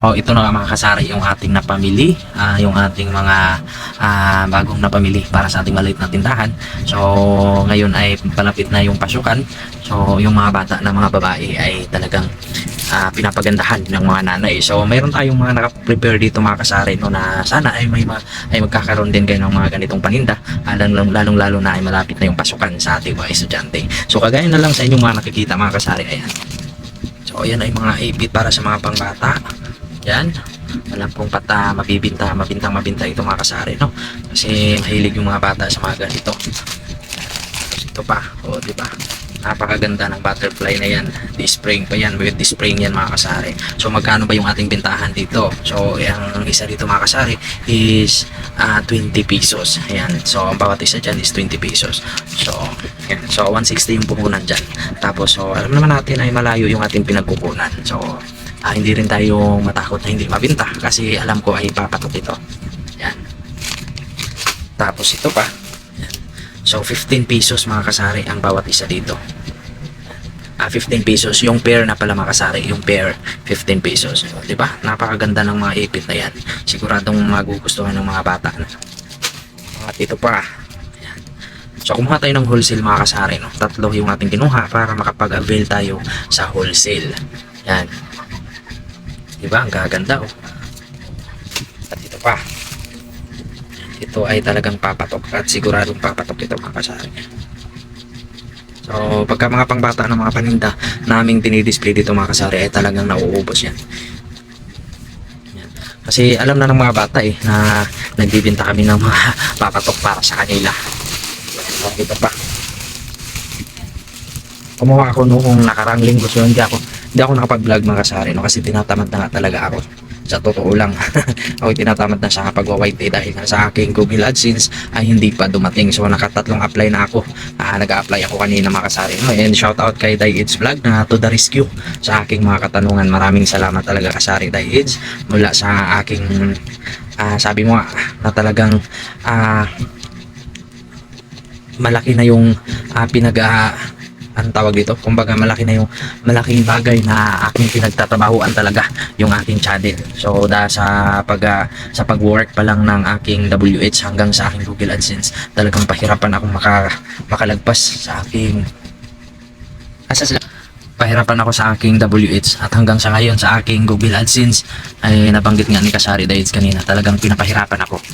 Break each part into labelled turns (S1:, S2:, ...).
S1: Oh, ito na mga kasari yung ating napamili, ah, yung ating mga ah, bagong napamili para sa ating maliit na tindahan. So, ngayon ay palapit na yung pasukan. So, yung mga bata na mga babae ay talagang ah, pinapagandahan ng mga nanay. So, mayroon tayong mga naka-prepare dito mga kasari no, na sana ay may ma- ay magkakaroon din kayo ng mga ganitong paninda, ah, lalong, lalong lalo na ay malapit na yung pasukan sa ating mga estudyante. So, kagaya na lang sa inyong mga nakikita mga kasari, ayan. So, ayan ay mga ipit para sa mga pangbata. Yan. Alam kong pata mabibinta, mabintang mabinta ito mga kasari, no? Kasi mahilig yung mga bata sa mga ganito. Tapos ito pa, o di ba? Napakaganda ng butterfly na yan. Di-spring pa yan, with di-spring yan mga kasari. So magkano ba yung ating bintahan dito? So ang isa dito mga kasari is ah, 20 pesos. Ayan. So ang bawat isa dyan is 20 pesos. So, yan. So 160 yung puhunan dyan. Tapos so alam naman natin ay malayo yung ating pinagkukunan. So ah, hindi rin tayo matakot na hindi mabinta kasi alam ko ay papatot ito. Yan. Tapos ito pa. So 15 pesos mga kasari ang bawat isa dito. Ah, 15 pesos yung pair na pala mga kasari, yung pair 15 pesos. O, 'Di ba? Napakaganda ng mga ipit na 'yan. Siguradong magugustuhan ng mga bata na. At ito pa. So kumuha tayo ng wholesale mga kasari, no? Tatlo yung ating kinuha para makapag-avail tayo sa wholesale. Yan. Diba? Ang gaganda oh. At ito pa. Ito ay talagang papatok at siguradong papatok ito mga kasari. So, pagka mga pangbata ng mga paninda naming dinidisplay dito mga kasari ay talagang nauubos yan. Yan. Kasi alam na ng mga bata eh na nagbibinta kami ng mga papatok para sa kanila. So, ito pa. Kumuha ako noong nakarang linggo so hindi ako hindi ako nakapag-vlog mga kasari no? Kasi tinatamad na nga talaga ako. Sa totoo lang ako tinatamad na sa pagwa-white day dahil nga sa aking Google AdSense ay hindi pa dumating. So nakatatlong apply na ako. Ah, nag-apply ako kanina mga kasari no? and shout out kay Daiids Vlog na to the rescue sa aking mga katanungan. Maraming salamat talaga kasari Daiids mula sa aking ah, sabi mo na talagang ah, malaki na yung ah, pinag ah, ang tawag dito, kumbaga malaki na yung malaking bagay na aking pinagtatrabahuan talaga yung aking channel. So da sa pag ah, sa pag-work pa lang ng aking WH hanggang sa aking Google AdSense, talagang pahirapan akong maka, makalagpas sa aking asa sila pahirapan ako sa aking WH at hanggang sa ngayon sa aking Google AdSense ay nabanggit nga ni Kasari Daids kanina talagang pinapahirapan ako.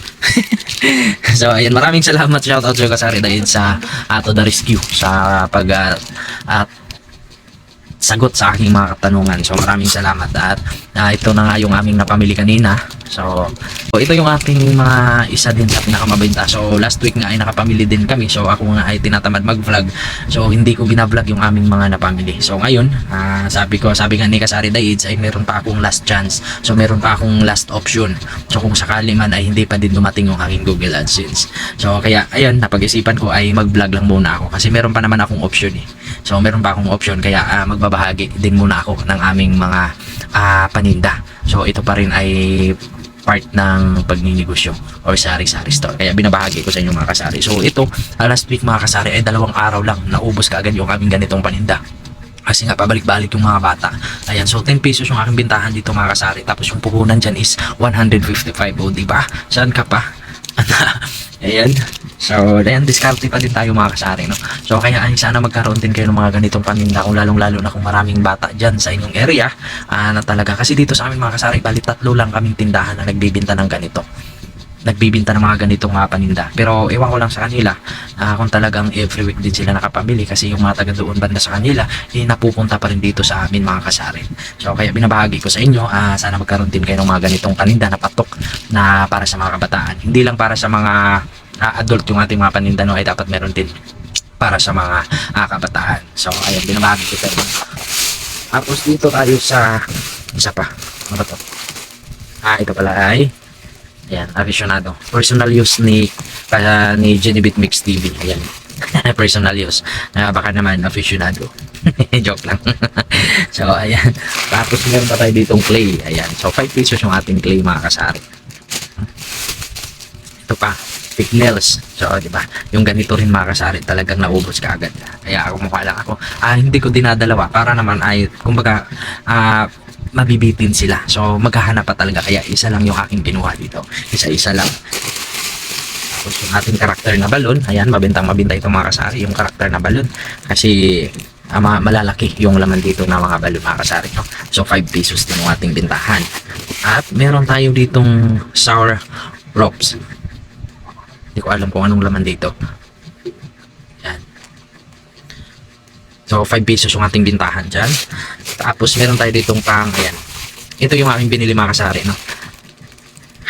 S1: So ayan maraming salamat shout out sa Kasari Daids sa Ato the Rescue sa pag ah, at sagot sa aking mga katanungan. So maraming salamat. At ah, ito na nga yung aming napamili kanina. So, so ito yung ating mga isa din sa pinakamabenta. So last week nga ay nakapamili din kami. So ako nga ay tinatamad mag vlog so hindi ko binablog yung aming mga napamili. So ngayon ah, sabi ko sabi nga ni Kasari Daids ay meron pa akong last chance. So meron pa akong last option. So kung sakali man ay hindi pa din dumating yung aking Google AdSense. So kaya ayun napag-isipan ko ay mag vlog lang muna ako. Kasi meron pa naman akong option eh so meron pa akong option kaya ah, magbabahagi din muna ako ng aming mga ah, paninda so ito pa rin ay part ng pagninegosyo or sari-sari store. Kaya binabahagi ko sa inyo mga kasari. So ito, ah, last week mga kasari ay dalawang araw lang naubos kaagad yung aming ganitong paninda. Kasi nga pabalik-balik yung mga bata. Ayan, so 10 pesos yung aking bintahan dito mga kasari. Tapos yung puhunan dyan is 155. O, di ba? Saan ka pa? Ayan. So, ayan, diskarte pa din tayo mga kasari, no? So, kaya ay sana magkaroon din kayo ng mga ganitong paninda kung lalong-lalo na kung maraming bata dyan sa inyong area ah, na talaga. Kasi dito sa amin mga kasari, bali tatlo lang kaming tindahan na nagbibinta ng ganito nagbibinta ng mga ganitong mga paninda. Pero ewan ko lang sa kanila ah, kung talagang every week din sila nakapamili kasi yung mga taga doon banda sa kanila eh, napupunta pa rin dito sa amin mga kasari. So kaya binabahagi ko sa inyo, ah, sana magkaroon din kayo ng mga ganitong paninda na patok na para sa mga kabataan. Hindi lang para sa mga ah, adult yung ating mga paninda no, ay dapat meron din para sa mga ah, kabataan. So ayan, binabahagi ko sa inyo. Tapos dito tayo sa isa pa. Ano ba to? Ah, ito pala ay Ayan, aficionado. Personal use ni uh, ni Genibit Mix TV. Ayan. Personal use. Ah, baka naman aficionado. Joke lang. so, ayan. Tapos meron pa tayo ditong clay. Ayan. So, 5 pesos yung ating clay mga kasari. Ito pa. Thick nails. So, di ba? Yung ganito rin mga kasari talagang naubos ka agad. Kaya ako mukha lang ako. Ah, hindi ko dinadalawa para naman ay kumbaga ah mabibitin sila. So, maghahanap pa talaga. Kaya isa lang yung aking kinuha dito. Isa-isa lang. Tapos yung ating karakter na balon, ayan, mabintang mabinta itong mga kasari, yung karakter na balon. Kasi ma- malalaki yung laman dito na mga balon mga kasari. No? So, 5 pesos din yung ating bintahan. At meron tayo ditong sour ropes. Hindi ko alam kung anong laman dito. Yan. So, 5 pesos yung ating bintahan dyan. Tapos, meron tayo ditong pang, ayan. Ito yung aking binili mga kasari, no?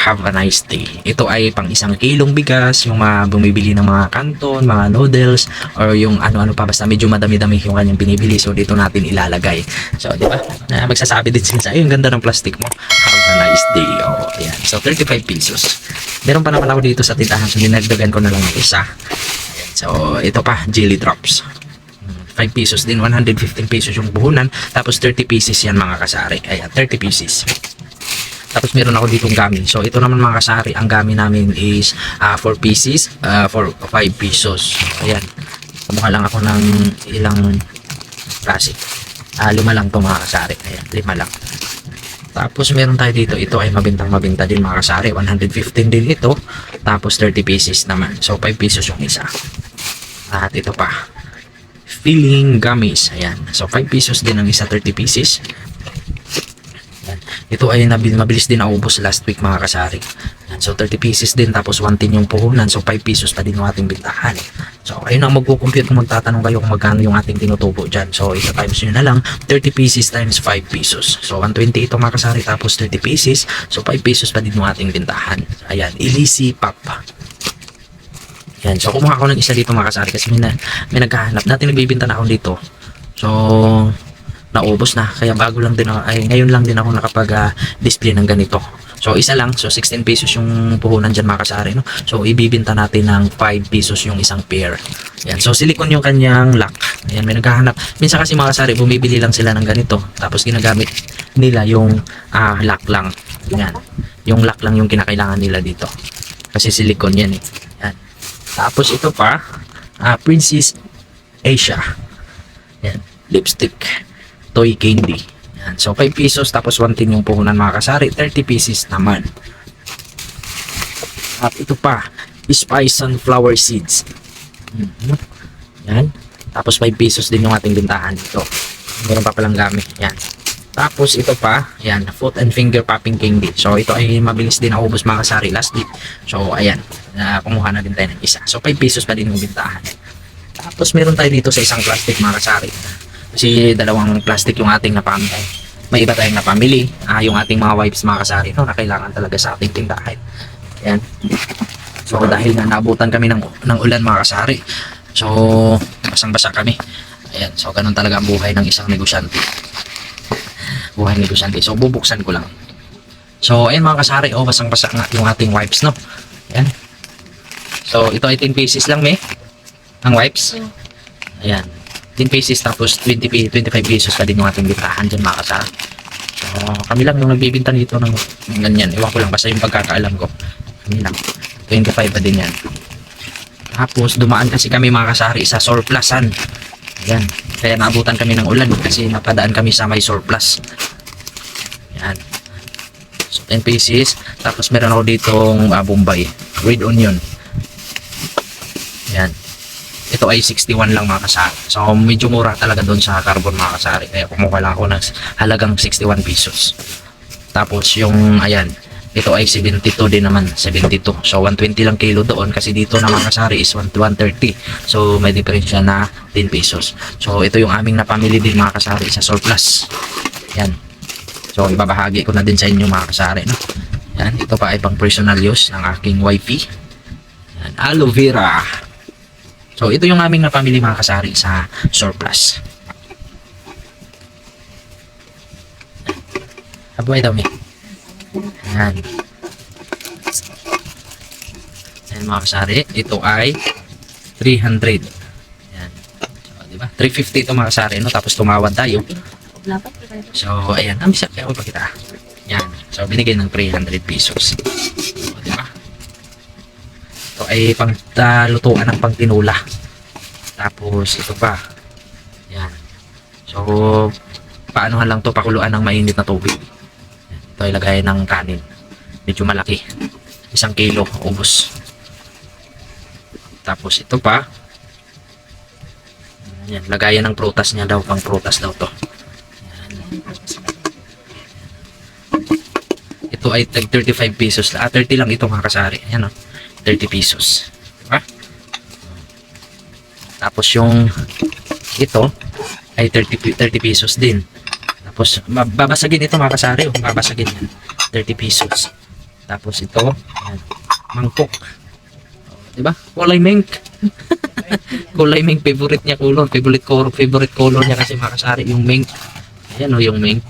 S1: Have a nice day. Ito ay pang isang kilong bigas, yung mga bumibili ng mga kanton, mga noodles, or yung ano-ano pa, basta medyo madami-dami yung kanyang binibili. So, dito natin ilalagay. So, di ba? Na magsasabi din sila sa, ay, ang ganda ng plastic mo. Have a nice day. Oh, ayan. So, 35 pesos. Meron pa naman ako dito sa tindahan, so dinagdagan ko na lang ng isa. So, ito pa, jelly drops. 5 pesos din, 115 pesos yung buhunan, tapos 30 pieces yan mga kasari. Ayan, 30 pieces. Tapos meron ako ditong gami. So ito naman mga kasari, ang gami namin is 4 pieces ah, for 5 pesos. Ayan. Kumuha lang ako ng ilang klase. Ah, lima lang to mga kasari. Ayan, lima lang. Tapos meron tayo dito, ito ay mabintang mabinta din mga kasari. 115 din ito. Tapos 30 pieces naman. So 5 pesos yung isa. At ito pa. Feeling gummies. Ayan. So 5 pesos din ang isa 30 pieces. Ito ay nabil, mabilis din naubos last week mga kasari. So 30 pieces din tapos 110 yung puhunan. So 5 pesos pa din yung ating bintahan. So ayun ang magkukumpute kung magtatanong kayo kung magkano yung ating tinutubo dyan. So isa times nyo na lang 30 pieces times 5 pesos. So 120 ito mga kasari tapos 30 pieces. So 5 pesos pa din yung ating bintahan. Ayan. Ilisi pop. Yan. So, kumuha ako ng isa dito mga kasari kasi may, na, may naghahanap. Dati nagbibinta na ako dito. So, naubos na. Kaya bago lang din ako, ay ngayon lang din ako nakapag-display ng ganito. So, isa lang. So, 16 pesos yung puhunan dyan mga kasari. No? So, ibibinta natin ng 5 pesos yung isang pair. Yan. So, silicone yung kanyang lock. Ayan, may naghahanap. Minsan kasi mga kasari, bumibili lang sila ng ganito. Tapos, ginagamit nila yung ah, lock lang. Yan. Yung lock lang yung kinakailangan nila dito. Kasi silicone yan eh. Yan. Tapos ito pa, ah, Princess Asia. Yan, lipstick. Toy candy. Yan. So 5 pesos tapos 1 tin yung puhunan mga kasari. 30 pieces naman. At ito pa, Spice Sunflower Seeds. Mhm. Yan. Tapos 5 pesos din yung ating bintahan dito. Meron pa palang gamit. Yan. Tapos ito pa, yan, foot and finger popping candy. So ito ay mabilis din naubos mga kasari last week. So ayan, na kumuha na din tayo ng isa. So 5 pesos pa din yung bintahan. Tapos meron tayo dito sa isang plastic mga kasari. Kasi dalawang plastic yung ating napamili. May iba tayong napamili. Ah, yung ating mga wipes mga kasari no, na kailangan talaga sa ating tindahan. Ayan. So dahil nga naabutan kami ng, ng ulan mga kasari. So basang-basa kami. Ayan, so ganun talaga ang buhay ng isang negosyante buhay negosyante. So, bubuksan ko lang. So, ayan mga kasari, oh, basang-basa nga yung ating wipes, no? Ayan. So, ito ay 10 pieces lang, may. Ang wipes. Ayan. 10 pieces, tapos 20, pi- 25 pesos pa din yung ating bitahan dyan, mga kasari. So, kami lang yung nagbibinta nito ng, ganyan. Iwan ko lang, basta yung pagkakaalam ko. Kami lang. 25 pa din yan. Tapos, dumaan kasi kami mga kasari sa surplusan. Ayan. Kaya naabutan kami ng ulan kasi napadaan kami sa may surplus. Yan. So, 10 pieces. Tapos meron ako ditong uh, Bombay. Red onion. Yan. Ito ay 61 lang mga kasari. So medyo mura talaga doon sa carbon mga kasari. Kaya kumuha lang ako ng halagang 61 pesos. Tapos yung ayan. Ito ay 72 din naman. 72. So 120 lang kilo doon kasi dito na mga kasari is 1 130. So may diferensya na 10 pesos. So ito yung aming napamili din mga kasari sa surplus. Yan. So, ibabahagi ko na din sa inyo mga kasari. No? Yan, ito pa ay pang personal use ng aking wifey. Yan, aloe vera. So, ito yung aming napamili mga kasari sa surplus. Abuhay daw, may. Yan. Yan mga kasari. Ito ay 300. Yan. So, di ba? 350 ito mga kasari. No? Tapos tumawad tayo.
S2: Pa.
S1: So, ayan. Ang bisa kaya ko pakita. Yan. So, binigay ng 300 pesos. Ito ay pang ah, lutuan ng pangtinula. Tapos, ito pa. Yan. So, papaanuhan lang to pakuluan ng mainit na tubig. Ito ay lagayan ng kanin. Medyo malaki. Isang kilo, ubos. Tapos ito pa. Yan, lagayan ng prutas niya daw, pang prutas daw to. Yan. Ito ay tag 35 pesos. Ah, 30 lang ito mga kasari. Ayan o. 30 pesos. Diba? Tapos yung ito ay 30, pi- 30 pesos din. Tapos babasagin ito mga kasari. oh. Babasagin yan. 30 pesos. Tapos ito, ayan, mangkok. Diba? Kulay mink. kulay mink. Favorite niya color. Favorite color. Favorite color niya kasi mga kasari. Yung mink. Ayan o, yung mink.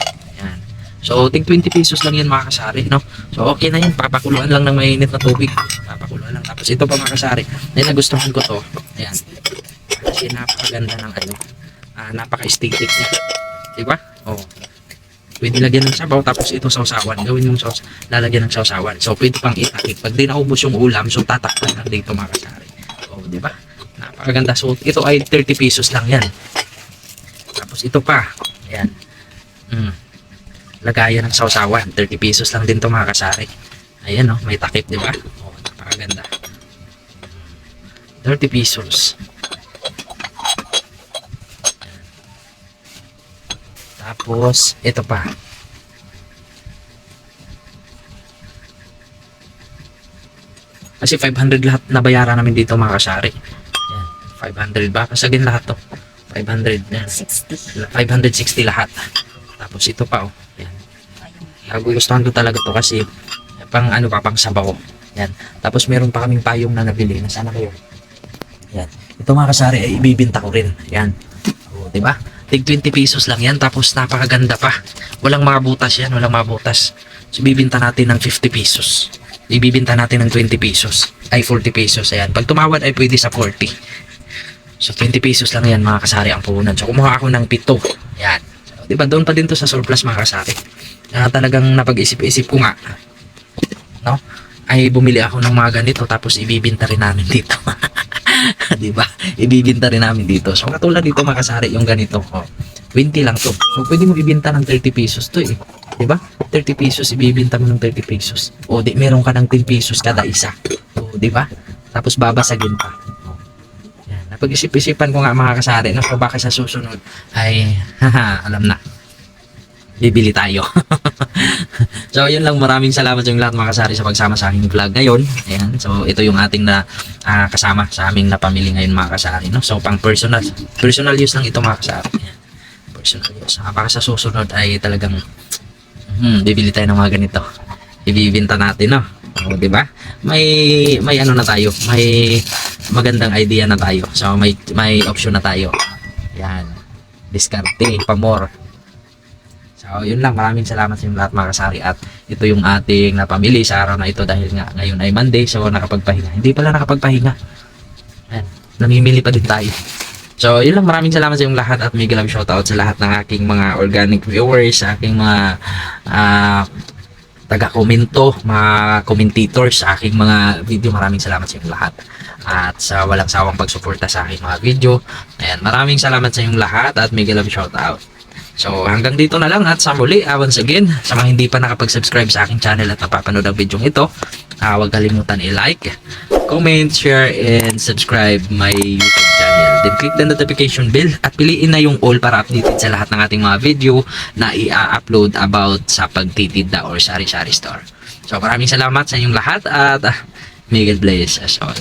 S1: So, tig 20 pesos lang yan mga no? So, okay na yun. Papakuluan lang ng mainit na tubig. Papakuluan lang. Tapos ito pa mga kasari. Dahil nagustuhan ko to. Ayan. Kasi napakaganda ng ano. Ah, napaka-aesthetic niya. Diba? Oh. Pwede lagyan ng sabaw tapos ito sausawan. Gawin yung saus lalagyan ng sausawan. So pwede pang itakip. Pag di naubos yung ulam, so tatakpan lang dito mga kasari. Oh, di ba? Napakaganda. So ito ay 30 pesos lang yan. Tapos ito pa. Ayan. Mm. Lagayan ng sausawan. 30 pesos lang din to mga kasari. Ayan oh, may takip, di ba? Oh, napakaganda. 30 pesos. Tapos, ito pa. Kasi 500 lahat na bayaran namin dito mga kasari. Yan, 500 ba? Kasagin lahat to. 500. Yan.
S2: 60.
S1: 560 lahat. Tapos ito pa oh. Yan. Nagugustuhan ko talaga to kasi pang ano pa, pang sabaw. Yan. Tapos meron pa kaming payong na nabili. Nasaan na kayo? Yan. Ito mga kasari ay ibibinta ko rin. Yan. O, di ba? Tig 20 pesos lang yan. Tapos napakaganda pa. Walang mga butas yan. Walang mga butas. So, ibibinta natin ng 50 pesos. Ibibinta natin ng 20 pesos. Ay, 40 pesos. Ayan. Pag tumawad ay pwede sa 40. So, 20 pesos lang yan mga kasari ang puhunan. So, kumuha ako ng pito. Yan. So, di ba? Doon pa din to sa surplus mga kasari. Kaya talagang napag-isip-isip ko nga. No? Ay bumili ako ng mga ganito tapos ibibinta rin namin dito. di ba? Ibibinta rin namin dito. So, katulad dito mga kasari yung ganito. Oh, 20 lang to. So, pwede mo ibinta ng 30 pesos to eh. Di ba? 30 pesos, ibibinta mo ng 30 pesos. O, di, meron ka ng 10 pesos kada isa. O, di ba? Tapos babasagin pa. Napag-isip-isipan ko nga mga kasari, no? So, baka sa susunod ay, haha, alam na. Bibili tayo. so, yun lang. Maraming salamat sa yung lahat mga kasari sa pagsama sa aking vlog ngayon. Ayan. So, ito yung ating na ah, kasama sa aming napamili ngayon mga kasari. No? So, pang personal. Personal use lang ito mga kasari. Ayan. Personal use. Ah, baka sa susunod ay talagang hmm, bibili tayo ng mga ganito. Ibibinta natin, no? O, di ba? May may ano na tayo, may magandang idea na tayo. So may may option na tayo. Yan. Diskarte, pamor. So, yun lang. Maraming salamat sa inyo lahat mga kasari at ito yung ating napamili sa araw na ito dahil nga ngayon ay Monday so nakapagpahinga. Hindi pala nakapagpahinga. Ayan. Namimili pa din tayo. So, yun lang. Maraming salamat sa inyong lahat at mega love shoutout sa lahat ng aking mga organic viewers, sa aking mga ah, taga-komento, mga commentators sa aking mga video. Maraming salamat sa inyong lahat. At sa walang sawang pagsuporta sa aking mga video. Ayan, maraming salamat sa inyong lahat at mega love shoutout. So hanggang dito na lang at sa muli, uh, once again, sa mga hindi pa nakapag-subscribe sa aking channel at napapanood ang video ito, uh, huwag kalimutan i-like, comment, share, and subscribe my YouTube channel. Then click the notification bell at piliin na yung all para updated sa lahat ng ating mga video na i-upload about sa pagtitinda or sari-sari store. So maraming salamat sa inyong lahat at uh, may God bless us all.